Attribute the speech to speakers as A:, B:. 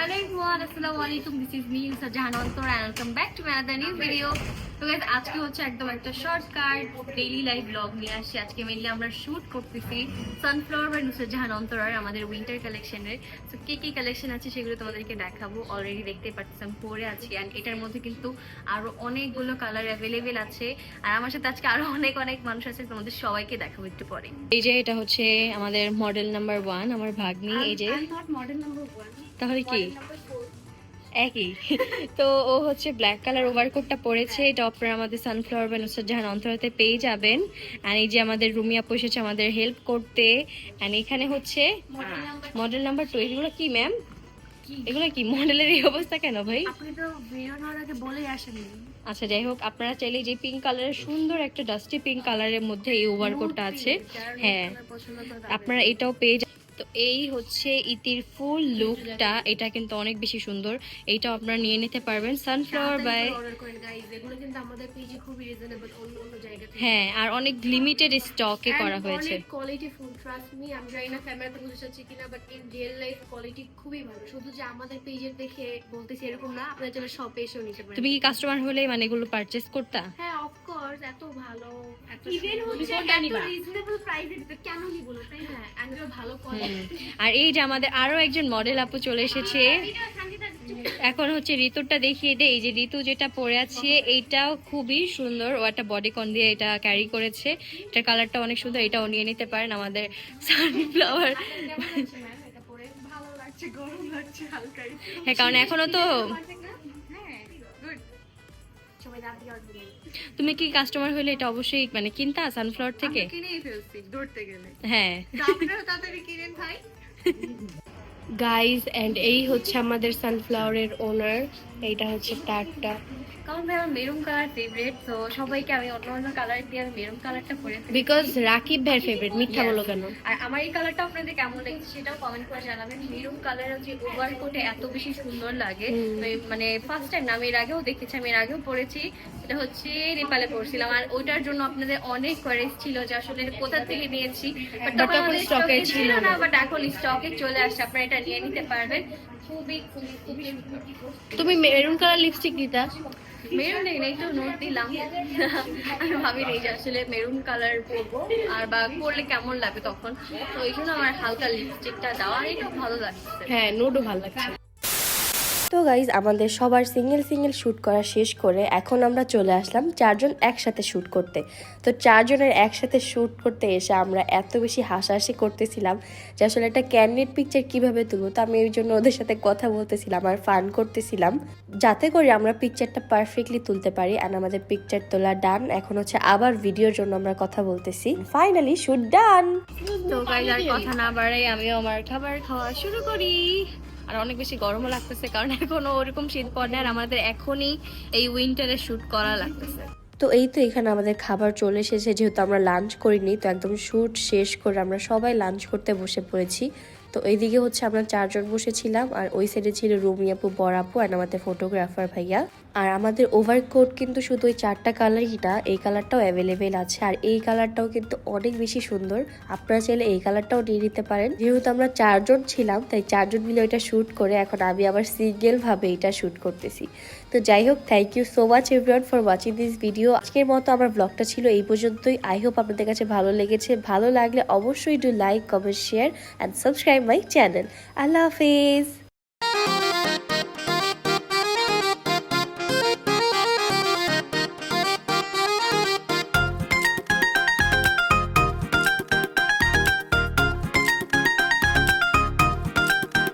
A: Hello everyone, is me Yusa Jahan Antor and welcome back to my other new video তো guys আজকে হচ্ছে একদম একটা shortcut daily life blog নিয়ে আসছি। আজকে মেনলি আমরা শুট করতেছি সানফ্লাওয়ার বাই নুসরাত জাহান অন্তরার আমাদের উইন্টার কালেকশনের তো কি কি কালেকশন আছে সেগুলো তোমাদেরকে দেখাবো। অলরেডি দেখতেই পাচ্ছেন পরে আছি। অ্যান্ড এটার মধ্যে কিন্তু আরও অনেকগুলো কালার অ্যাভেলেবেল আছে। আর আমার সাথে আজকে আরও অনেক অনেক মানুষ আছে তোমাদের সবাইকে দেখাবো একটু পরে। এই যে এটা হচ্ছে আমাদের মডেল নাম্বার ওয়ান আমার ভাগ্নি। এই যে
B: মডেল নাম্বার ওয়ান
A: তাহলে কি? একই। তো ও হচ্ছে ব্ল্যাক কালার ওভারকোটটা পরেছে এটা আপনারা আমাদের সানফ্লাওয়ার বা নুসরাত জাহান অন্তরাতে পেয়ে যাবেন। অ্যান্ড এই যে আমাদের রুমি আপু এসেছে আমাদের হেল্প করতে। অ্যান্ড এখানে হচ্ছে মডেল নাম্বার টু এগুলো কি ম্যাম এগুলো কি মডেলের এই অবস্থা কেন ভাই?
B: আপনি তো বেরোনোর আগে বলেই আসেননি।
A: আচ্ছা যাই হোক আপনারা চাইলে যে পিঙ্ক কালারের সুন্দর একটা ডাস্টি পিঙ্ক কালারের মধ্যে এই ওভারকোটটা আছে। হ্যাঁ আপনারা এটাও পেয়ে যাবেন। তো এই হচ্ছে ইতির ফুল লুকটা। এটা কিন্তু অনেক বেশি সুন্দর। এইটাও আপনারা নিয়ে নিতে পারবেন। সানফ্লাওয়ার বাই হ্যাঁ আর অনেক লিমিটেড স্টকে করা হয়েছে।
B: কোয়ালিটি ফুল ট্রাস্ট মি আমি জানি না ক্যামেরাতে বুঝতে পারছি কিনা but in real life quality খুবই ভালো। শুধু যে আমাদের পেজের দেখে বলতেছি এরকম না আপনারা চাইলে শপে এসেও নিতে পারেন।
A: তুমি কি কাস্টমার হলে মানে এগুলো পারচেজ করতা?
B: হ্যাঁ এত ভালো এত
C: Even হচ্ছে এত রিজনেবল প্রাইসে দিতে কেন নিব না? তাই না?
B: হ্যাঁ ভালো কোয়ালিটি
A: আর এই যে আমাদের আরও একজন মডেল আপু চলে এসেছে। এখন হচ্ছে ঋতুটা দেখিয়ে দে। এই যে ঋতু যেটা পরে আছে এইটাও খুবই সুন্দর। ও একটা বডি কন দিয়ে এটা ক্যারি করেছে। এটা কালারটা অনেক সুন্দর। এটাও নিয়ে নিতে পারেন আমাদের সানফ্লাওয়ার
B: কেমন লাগছে ম্যাম এটা পরে
C: ভালো লাগছে গরম লাগছে হালকাই
A: হ্যাঁ কারণ এখনও তো তুমি কি কাস্টমার হলে এটা অবশ্যই মানে কিনতা সানফ্লাওয়ার থেকে?
C: কিনেই ফেলছি ধরতে গেলে।
A: হ্যাঁ।
C: তো তাড়াতাড়ি কিনেন ভাই।
B: গাইজ এন্ড এই হচ্ছে আমাদের সানফ্লাওয়ারের ওনার এইটা হচ্ছে তারটা
A: কারণ ভাই আমার মেরুন কালার ফেভারিট তো সবাইকে আমি অন্য অন্য কালার দিয়ে আমি মেরুন কালারটা পরে
B: বিকজ রাকিব ভাইয়ের ফেভারিট মিথ্যা বলো কেন?
A: আর আমার এই কালারটা আপনাদের কেমন লেগেছে সেটাও কমেন্ট করে জানাবেন। মেরুন কালারের যে ওভার কোটে এত বেশি সুন্দর লাগে। মানে ফার্স্ট টাইম না আমি এর আগেও দেখেছি আমি এর আগেও পরেছি। এটা হচ্ছে নেপালে পরছিলাম। আর ওইটার জন্য আপনাদের অনেক কোয়ারিজ ছিল যে আসলে কোথা থেকে নিয়েছি। বাট
B: তখন stock এ ছিল
A: না। বাট এখন স্টকে চলে আসছে। আপনারা এটা নিয়ে নিতে পারবেন। খুবই খুবই খুবই।
B: তুমি মেরুন কালার লিপস্টিক দিতা
A: মেরুন নেই তো নোট দিলাম। আমি ভাবি নেই যে আসলে মেরুন কালার পরবো আর বা করলে কেমন লাগবে তখন। তো এই জন্য আমার হালকা লিপস্টিকটা দেওয়া আর ভালো লাগছে।
B: হ্যাঁ নোটও ভালো লাগছে।
D: তো গাইজ আমাদের সবার সিঙ্গেল সিঙ্গেল শ্যুট করা শেষ করে এখন আমরা চলে আসলাম চারজন একসাথে শ্যুট করতে। তো চারজনের একসাথে শ্যুট করতে এসে আমরা এত বেশি হাসাহাসি করতেছিলাম যে আসলে একটা ক্যান্ডিড পিকচার কীভাবে তুলবো, তো আমি ওই জন্য ওদের সাথে কথা বলতেছিলাম আর ফান করতেছিলাম। যাতে করে আমরা পিকচারটা পারফেক্টলি তুলতে পারি আর আমাদের পিকচার তোলা ডান এখন হচ্ছে আবার ভিডিওর জন্য আমরা কথা বলতেছি। ফাইনালি শ্যুট ডান
A: তো গাইজ আর কথা না বাড়াই, আমিও আমার খাবার খাওয়া শুরু করি। আর অনেক বেশি গরমও লাগতেছে, কারণ এখনও ওরকম শীত পড়ে আর আমাদের এখনই এই উইন্টারে শুট করা লাগতেছে।
D: তো এই তো এখানে আমাদের খাবার চলে এসেছে, যেহেতু আমরা লাঞ্চ করিনি, তো একদম শ্যুট শেষ করে আমরা সবাই লাঞ্চ করতে বসে পড়েছি। তো এইদিকে হচ্ছে আমরা চারজন বসেছিলাম, আর ওই সাইডে ছিল রুমি আপু, বর আপু আর আমাদের ফটোগ্রাফার ভাইয়া। আর আমাদের ওভারকোট কিন্তু শুধু ওই চারটা কালারই না, এই কালারটাও অ্যাভেলেবেল আছে। আর এই কালারটাও কিন্তু অনেক বেশি সুন্দর। আপনারা চাইলে এই কালারটাও নিয়ে নিতে পারেন। যেহেতু আমরা চারজন ছিলাম, তাই চারজন মিলে ওইটা শ্যুট করে এখন আমি আবার সিঙ্গেল ভাবে এটা শ্যুট করতেছি। তো যাই হোক thank you so much everyone for watching this video আজকের মতো আমার ব্লগটা ছিল এই পর্যন্তই। আই হোপ আপনাদের কাছে ভালো লেগেছে। ভালো লাগলে অবশ্যই do like comment share and subscribe subscribe my channel. Allah Hafiz.